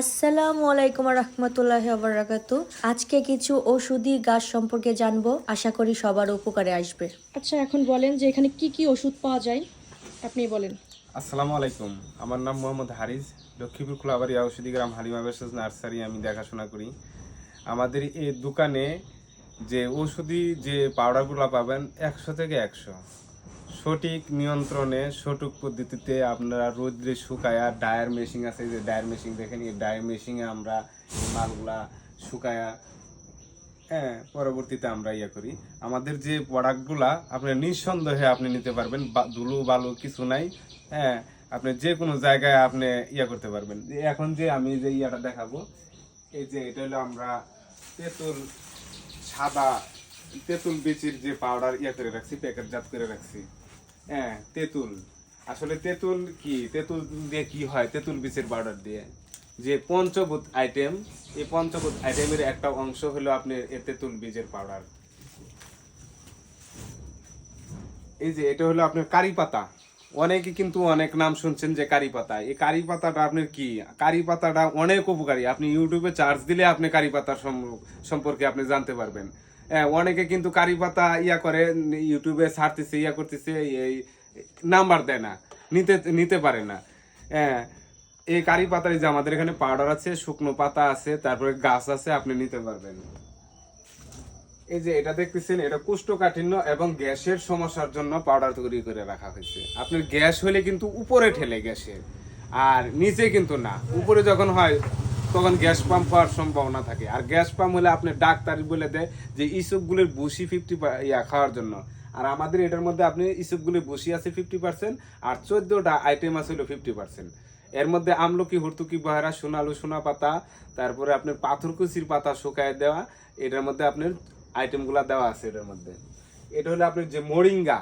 আসসালামু আলাইকুম রহমতুল্লাহ বারাকাতু আজকে কিছু ওষুধি গাছ সম্পর্কে জানব। আশা করি সবার উপকারে আসবে। আচ্ছা এখন বলেন যে এখানে কি কি ওষুধ পাওয়া যায়। আপনি বলেন। আসসালামু আলাইকুম। আমার নাম মোহাম্মদ হারিস লক্ষ্মীপুর খোলাবাড়ি ঔষধি গ্রাম হালিমা বেসেস নার্সারি আমি দেখাশোনা করি। আমাদের এই দোকানে যে ওষুধি যে পাউডারগুলো পাবেন একশো থেকে একশো। সঠিক নিয়ন্ত্রণে, সঠিক পদ্ধতিতে আপনারা রোদ্রে শুকায়া ডায়ার মেশিন আছে যে ডায়ার মেশিন দেখেন, এই ডায়ার মেশিনে আমরা মালগুলা শুকায়া হ্যাঁ পরবর্তীতে আমরা ইয়ে করি। আমাদের যে প্রোডাক্টগুলা আপনি নিঃসন্দেহে আপনি নিতে পারবেন ধুলো, বালু কিছু নাই হ্যাঁ আপনি যে কোনো জায়গায় আপনি ইয়ে করতে পারবেন। এখন যে আমি যে ইয়াটা দেখাবো, এই যে এটা হলো আমরা তেঁতুল সাদা, তেঁতুল বীচির যে পাউডার ইয়ে করে রাখছি, প্যাকেটজাত করে রাখছি। হ্যাঁ তেঁতুল। আসলে তেঁতুল কি? তেঁতুল দিয়ে কি হয়? তেঁতুল বীচের পাউডার দিয়ে। যে পঞ্চভূত আইটেম এই পঞ্চভূত আইটেমের একটা অংশ হলো আপনার এ তেঁতুল বীজের পাউডার এই যে, এটা হলো আপনার কারি পাতা। অনেকে কিন্তু অনেক নাম শুনছেন যে কারি পাতা। এই কারি পাতাটা আপনার কি? কারি পাতাটা অনেক উপকারী। আপনি ইউটিউবে চার্জ দিলে আপনি কারি সম- সম্পর্কে আপনি জানতে পারবেন। অনেকে কিন্তু কারি পাতা ইয়া করে ইউটিউবে ছাড়তেছে, ইয়া করতেছে, এই নাম্বার দেয় না, নিতে নিতে পারে না। হ্যাঁ এই কারি পাতার যে আমাদের এখানে পাউডার আছে, শুকনো পাতা আছে, তারপরে গাছ আছে, আপনি নিতে পারবেন। এই যে এটা দেখতেছেন, এটা কোষ্ঠকাঠিন্য এবং গ্যাসের সমস্যার জন্য পাউডার তৈরি করে রাখা হয়েছে। আপনার গ্যাস হলে কিন্তু উপরে ঠেলে গ্যাসের, আর নিচে কিন্তু না। উপরে যখন হয় তখন গ্যাস পাম্প হওয়ার সম্ভাবনা থাকে। আর গ্যাস পাম্প হলে আপনি ডাক্তার বলে দেয় যে ইসবগুলির বসি ফিফটি ইয়া, খাওয়ার জন্য। আর আমাদের এটার মধ্যে আপনি ইসবগুলির বসি আছে ফিফটি পার্সেন্ট আর চোদ্দটা আইটেম আছে হলো ফিফটি পার্সেন্ট এর মধ্যে আমলকি, হর্তুকি, বহেরা, সোনালু সোনা পাতা তারপরে আপনার পাথরকুচির পাতা শুকায় দেওয়া, এটার মধ্যে আপনার আইটেমগুলো দেওয়া আছে এটার মধ্যে। এটা হলো আপনার যে মোরিঙ্গা।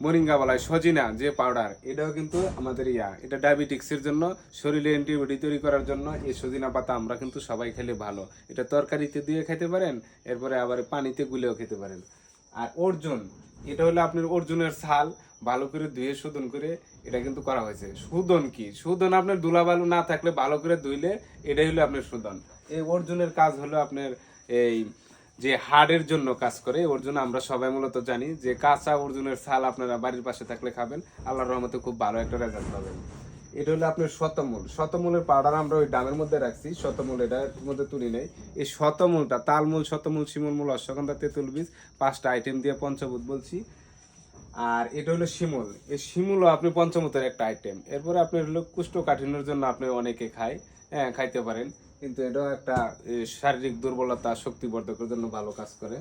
মোরিঙ্গা বলা হয় সজিনা যে পাউডার এটাও কিন্তু আমাদের ইয়া। এটা ডায়াবেটিক্সের জন্য, শরীরে অ্যান্টিবডি তৈরি করার জন্য এই সজিনা পাতা আমরা কিন্তু সবাই খেলে ভালো। এটা তরকারিতে দিয়ে খেতে পারেন, এরপরে আবার পানিতে গুলেও খেতে পারেন। আর অর্জুন, এটা হলো আপনার অর্জুনের ছাল, ভালো করে ধুয়ে শোধন করে এটা কিন্তু করা হয়েছে। শোধন কি? শোধন আপনার ধুলাবালু না থাকলে ভালো করে ধুইলে এটাই হলো আপনার শোধন এই অর্জুনের কাজ হলো আপনার এই যে হাড়ের জন্য কাজ করে, ওর জন্য আমরা সবাই মূলত জানি যে কাঁচা অর্জুনের ছাল আপনারা বাড়ির পাশে থাকলে খাবেন, আল্লাহর রহমতে খুব ভালো একটা রেজাল্ট পাবেন। এটা হলো আপনার শতমূল। শতমূলের পাউডার আমরা ওই ডামের মধ্যে রাখছি, শতমূল এটার মধ্যে তুলি নেই। এই শতমূলটা, তালমূল, শতমূল, শিমুল মূল, অশ্বগন্ধা, তেঁতুল বীজ, পাঁচটা আইটেম দিয়ে পঞ্চভূত বলছি। আর এটা হলো শিমুল। এই শিমুলও আপনি পঞ্চমতের একটা আইটেম এরপরে আপনার হলো কুষ্ঠকাঠিন্যের জন্য আপনি অনেকে খায় হ্যাঁ খাইতে পারেন। কিন্তু এটাও একটা শারীরিক দুর্বলতা শক্তিবর্ধকের জন্য ভালো কাজ করে।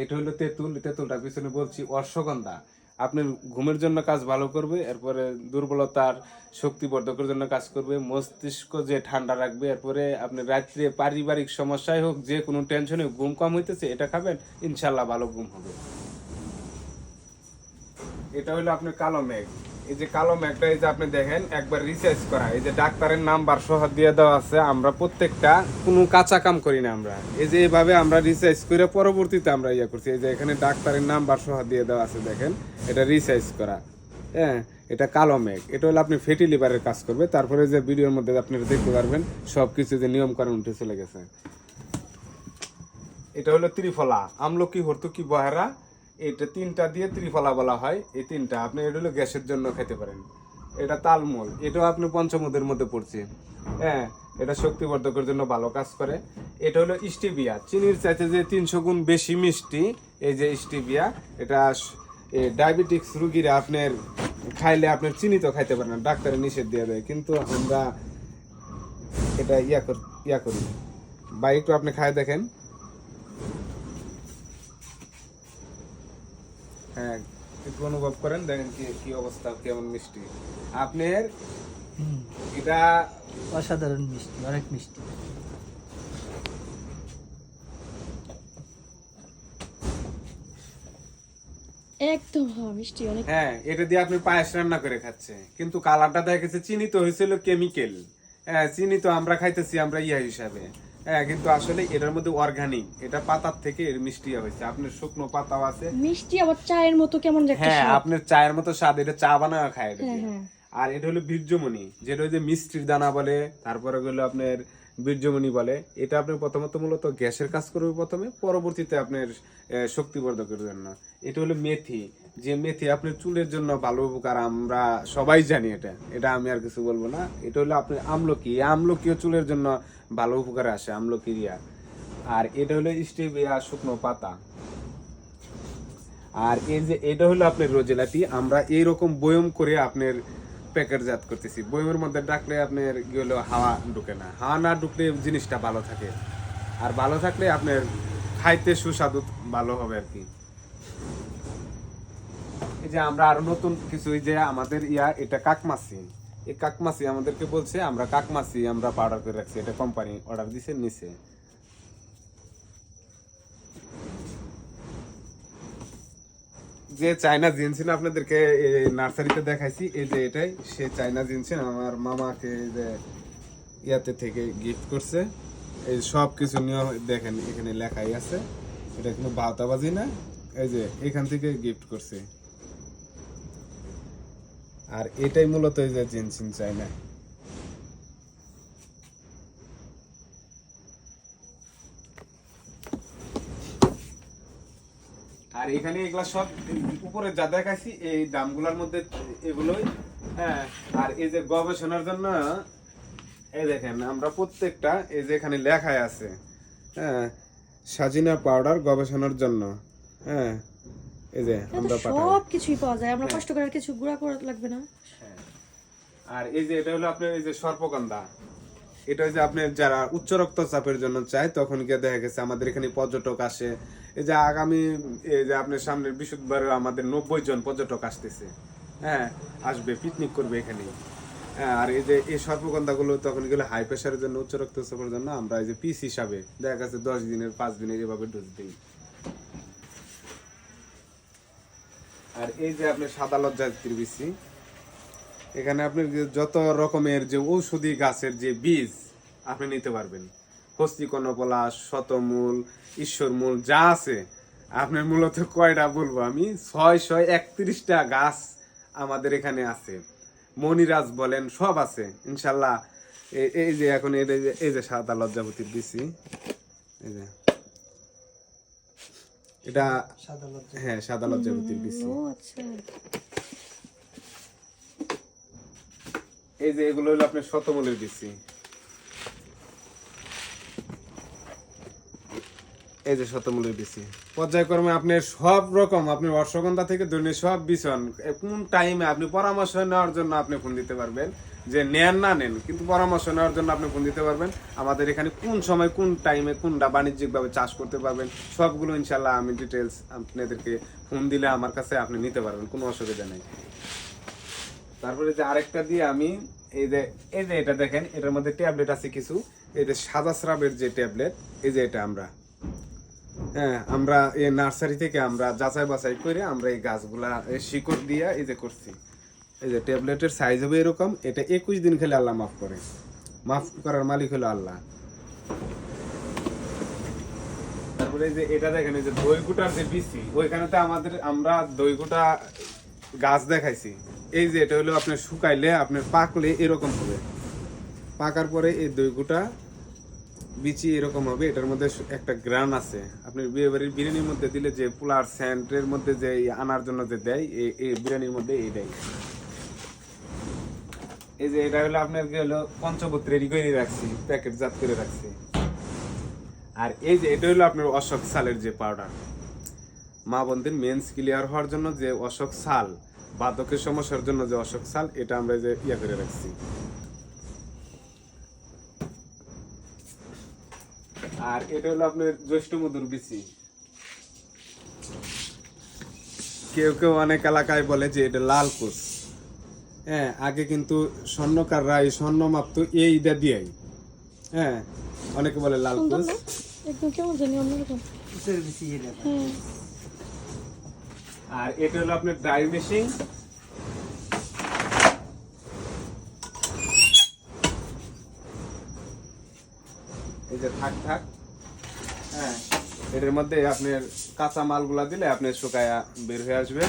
এটা হলো তেঁতুল তেঁতুলটা পিছনে বলছি অশ্বগন্ধা আপনার ঘুমের জন্য কাজ ভালো করবে, এরপরে দুর্বলতার শক্তি বর্ধকের জন্য কাজ করবে, মস্তিষ্ক যে ঠান্ডা রাখবে, এরপরে আপনি রাত্রে পারিবারিক সমস্যায় হোক, যে কোনো টেনশনে ঘুম কম হইতেছে, এটা খাবেন, ইনশাল্লাহ ভালো ঘুম হবে। এটা হলো আপনার কালো মেঘ। এই যে কালো মেঘটা এই যে আপনি দেখেন, একবার রিসার্চ করা। এই যে ডাক্তারের নাম্বার সহ দিয়ে দেওয়া আছে, আমরা প্রত্যেকটা, কোনো কাঁচা কাম করি না আমরা। এই যে এইভাবে আমরা রিসার্চ করে পরবর্তীতে আমরা ইয়ে করছি। এই যে এখানে ডাক্তারের নাম্বার সহ দিয়ে দেওয়া আছে, দেখেন, এটা রিসার্চ করা। হ্যাঁ এটা কালো মেঘ এটা হলো আপনি ফেটি লিভারের কাজ করবে। তারপরে যে ভিডিওর মধ্যে আপনারা দেখতে পারবেন সব কিছু যে নিয়ম কারণ উঠে চলে গেছে। এটা হলো ত্রিফলা। আমলকি, হর্তুকি, বহেরা এটা তিনটা দিয়ে ত্রিফলা বলা হয়, এই তিনটা। আপনি এটা হলো গ্যাসের জন্য খেতে পারেন। এটা তালমূল। এটাও আপনি পঞ্চমুদের মধ্যে পড়ছে। হ্যাঁ এটা শক্তিবর্ধকের জন্য ভালো কাজ করে। এটা হলো স্টিবিয়া। চিনির চাইতে যে তিনশো গুণ বেশি মিষ্টি, এই যে স্টিবিয়া, এটা ডায়াবেটিক্স রুগীরা আপনার খাইলে আপনার চিনি তো খাইতে পারেন না, ডাক্তারে নিষেধ দিয়ে দেয়। কিন্তু আমরা এটা ইয়া কর ইয়া করি। বা একটু আপনি খায় দেখেন। হ্যাঁ একটু অনুভব করেন দেখেন কি কি অবস্থা কেমন মিষ্টি। আপনার এটা অসাধারণ মিষ্টি অনেক মিষ্টি। একদম মিষ্টি অনেক হ্যাঁ এটা দিয়ে আপনি পায়েস রান্না করে খাচ্ছে। কিন্তু কালারটা দেখা গেছে চিনি তো হয়েছিল কেমিক্যাল হ্যাঁ চিনি তো আমরা খাইতেছি আমরা ইয়া হিসাবে। হ্যাঁ কিন্তু আসলে এটার মধ্যে অর্গানিক এটা পাতার থেকে এর মিষ্টি হয়েছে আপনার শুকনো পাতাও আছে মিষ্টি আবার চায়ের মতো কেমন একটা হ্যাঁ স্বাদ। আপনার চায়ের মতো স্বাদ এটা চা বানায় খায় এটা হ্যাঁ। হ্যাঁ। আর এটা হলো বীর্যমণি যেটা ওই যে মিষ্টির দানা বলে তারপরে হলো আপনার বীর্যমণি বলে। এটা আপনার প্রথমত মূলত গ্যাসের কাজ করবে প্রথমে, পরবর্তীতে আপনার শক্তিবর্ধকের জন্য। এটা হলো মেথি। যে মেথি আপনার চুলের জন্য ভালো উপকার, আমরা সবাই জানি এটা। এটা আমি আর কিছু বলব না। এটা হলো আপনার আমলকি। আমলকিও চুলের জন্য ভালো উপকারে আসে, আমলকি রিয়া আর এটা হলো স্টেভিয়া শুকনো পাতা। আর এই যে, এটা হলো আপনার রোজেলাটি। আমরা এইরকম বয়ম করে আপনার প্যাকেটজাত করতেছি। বয়মের মধ্যে ডাকলে আপনার হলো, হাওয়া ঢুকে না। হাওয়া না ঢুকলে জিনিসটা ভালো থাকে। আর ভালো থাকলে আপনার খাইতে সুস্বাদু ভালো হবে আর কি। এই যে আমরা আরও নতুন কিছু যে আমাদের ইয়া, এটা কাকমাসি এই কাকমাসি আমাদেরকে বলছে, আমরা কাকমাসি আমরা পাউডার করে রাখছি, এটা কোম্পানি অর্ডার দিছে, নিছে। যে চায়না জিনসিন আপনাদেরকে নার্সারিতে দেখাইছি, এই যে এটাই, সে চায়না জিনসিন আমার মামাকে যে ইয়াতে থেকে গিফট করছে। এই সব কিছু নিয়ে দেখেন, এখানে লেখাই আছে। এটা কোনো বাতাবাজি না, এই যে এখান থেকে গিফট করছে। আর এটাই মূলত এই যে জিনসিন চায়না। আর এখানে এগুলা সব উপরে যা দেখাইছি এই দামগুলোর মধ্যে এগুলোই। হ্যাঁ আর এই যে গবেষণার জন্য এই দেখেন আমরা প্রত্যেকটা এই যে এখানে লেখায় আছে হ্যাঁ সাজিনা পাউডার গবেষণার জন্য হ্যাঁ এই যে আমরা সব কিছুই পাওয়া যায় আমরা কষ্ট করে কিছু গুঁড়া করা লাগবে না। আর এই যে এটা হলো আপনার এই যে সর্পগন্ধা এটা হচ্ছে আপনার যারা উচ্চ রক্তচাপের জন্য চায় তখন গিয়ে দেখা গেছে আমাদের এখানে পর্যটক আসে এই যে আগামী এই যে আপনার সামনের বৃহস্পতিবার আমাদের নব্বই জন পর্যটক আসতেছে হ্যাঁ আসবে পিকনিক করবে এখানে হ্যাঁ, আর এই যে এই সর্পগন্ধা গুলো তখন গেলে হাই প্রেশারের জন্য উচ্চ রক্তচাপের জন্য আমরা এই যে পিস হিসাবে দেখা গেছে দশ দিনের পাঁচ দিনের এভাবে ডোজ দিই। আর এই যে আপনার সাদা লজ্জাতির বিসি এখানে আপনি যত রকমের যে ঔষধি গাছের যে বীজ আপনি নিতে পারবেন। হস্তি কর্ণপলাশ শতমূল ঈশ্বরমূল যা আছে। আপনার মূলত কয়টা বলব আমি? ছয় ছয় একত্রিশটা গাছ আমাদের এখানে আছে। মনিরাজ বলেন সব আছে। ইনশাল্লাহ এই যে এখন এই যে- এই যে সাদা লজ্জাপতির দিছি। এই যে। এটা হ্যাঁ সাদা লজ্জাপতির দিছি। আচ্ছা। এই যে এগুলো হলো আপনার শতমূলের বিচি এই যে শতমূলের বিচি পর্যায়ক্রমে আপনি সব রকম, আপনি অশ্বগন্ধা থেকে ধরে সব বিছন কোন টাইমে আপনি পরামর্শ নেওয়ার জন্য আপনি ফোন দিতে পারবেন? যে নেন না নেন, কিন্তু পরামর্শ নেওয়ার জন্য আপনি ফোন দিতে পারবেন। আমাদের এখানে কোন সময়, কোন টাইমে কোনটা বাণিজ্যিকভাবে চাষ করতে পারবেন, সবগুলো ইনশাল্লাহ আমি ডিটেলস আপনাদেরকে ফোন দিলে আমার কাছে আপনি নিতে পারবেন, কোনো অসুবিধা নেই। তারপরে যে আরেকটা দিয়ে আমি, এই যে এই যে এটা দেখেন, এটার মধ্যে ট্যাবলেট আছে কিছু। এই যে সাদা স্রাবের যে ট্যাবলেট এই যে এটা আমরা। হ্যাঁ আমরা এই নার্সারি থেকে আমরা যাচাই বাছাই করে আমরা এই গাছগুলা শিকড় দিয়ে এই যে করছি। এই যে ট্যাবলেটের সাইজ হবে এরকম, এটা একুশ দিন খেলে আল্লাহ মাফ করে। মাফ করার মালিক হলো আল্লাহ। তারপরে যে এটা দেখেন যে দইগুটার যে বিচি, ওইখানে তো আমাদের, আমরা দইগুটা গাছ দেখাইছি। এই যে এটা হলো আপনার শুকাইলে, আপনার পাকলে এরকম হবে। পাকার পরে এই দইগুটা বিচি এরকম হবে, এটার মধ্যে একটা গ্রান আছে। আপনার বিয়ে বাড়ির বিরিয়ানির মধ্যে দিলে যে পোলার স্যান্ডের মধ্যে যে আনার জন্য যে দেয় এই- বিরিয়ানির মধ্যে এই দেয়। এই যে এটা হলো আপনার কি হলো পঞ্চপত্র রেডি করে রাখছি প্যাকেট জাত করে রাখছি। আর এই যে এটা হলো আপনার অশোক সালের যে পাউডার মা বোনদের মেন্স ক্লিয়ার হওয়ার জন্য যে অশোক সাল বাদকের সমস্যার জন্য যে অশোক সাল এটা আমরা যে ইয়া করে রাখছি। আর এটা হলো আপনার জ্যৈষ্ঠ মধুর বিচি। কেউ কেউ অনেক এলাকায় বলে যে এটা লাল কুচ হ্যাঁ আগে কিন্তু স্বর্ণকাররা এই স্বর্ণ মাপতো এই ইদা দিয়াই। হ্যাঁ অনেকে বলে লাল কুচ আর এটা হলো আপনার ড্রাই মেশিন। এই যে থাক থাক। হ্যাঁ এটার মধ্যে আপনার কাঁচা মালগুলা দিলে আপনি শুকায়া বের হয়ে আসবে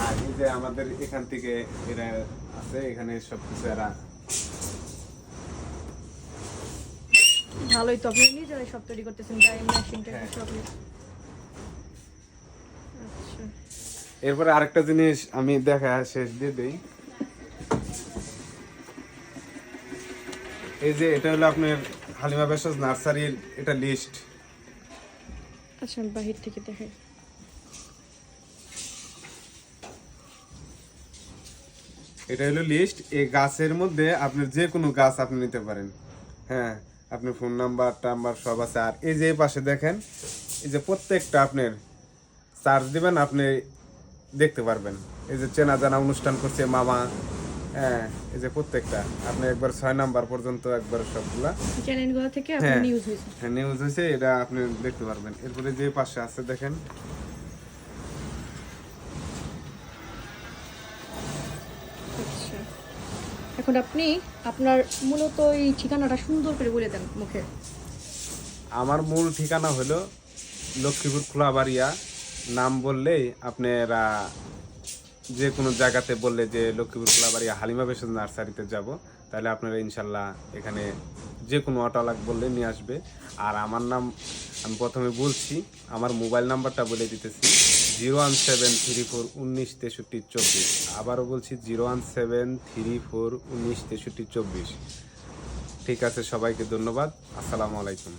আর এই যে আমাদের এখান থেকে এরা আছে এখানে সব কিছু এরা। ভালোই তো আপনি নিজেরাই সব তৈরি করতেছেন হ্যাঁ। সবই। আচ্ছা। এরপরে আরেকটা জিনিস আমি দেখা শেষ দিয়ে দেই। এই যে এটা হলো আপনার হালিমা বেশাস নার্সারির এটা লিস্ট। আচ্ছা আমি বাহির থেকে দেখাই। এটা হলো লিস্ট। এই গাছের মধ্যে আপনি যে কোনো গাছ আপনি নিতে পারেন। হ্যাঁ আপনার ফোন নাম্বার টাম্বার সব আছে। আর এই যে পাশে দেখেন এই যে প্রত্যেকটা আপনার চার্জ দিবেন আপনি দেখতে পারবেন। এই যে চেনা জানা অনুষ্ঠান করছে মামা হ্যাঁ এই যে প্রত্যেকটা। আপনি একবার ছয় নাম্বার পর্যন্ত একবার সবগুলা। চ্যানেলগুলো থেকে আপনি হ্যাঁ। নিউজ হয়েছে। হ্যাঁ নিউজ হয়েছে এটা আপনি দেখতে পারবেন। এরপরে যে পাশে আছে দেখেন। আচ্ছা। এখন আপনি আপনার মূলত এই ঠিকানাটা সুন্দর করে বলে দেন মুখে। আমার মূল ঠিকানা হলো লক্ষ্মীপুর খোলাবাড়িয়া। নাম বললেই আপনারা যে কোনো জায়গাতে বললে যে লক্ষ্মীপুর খোলাবাড়িয়া হালিমা বেসন নার্সারিতে যাব, তাহলে আপনারা ইনশাল্লাহ এখানে যে কোনো অটোলাক বললে নিয়ে আসবে। আর আমার নাম, আমি প্রথমে বলছি, আমার মোবাইল নাম্বারটা বলে দিতেছি, zero one seven three four উনিশ তেষট্টি চব্বিশ। আবারও বলছি, zero one seven three four উনিশ তেষট্টি চব্বিশ। ঠিক আছে, সবাইকে ধন্যবাদ। আসসালামু আলাইকুম।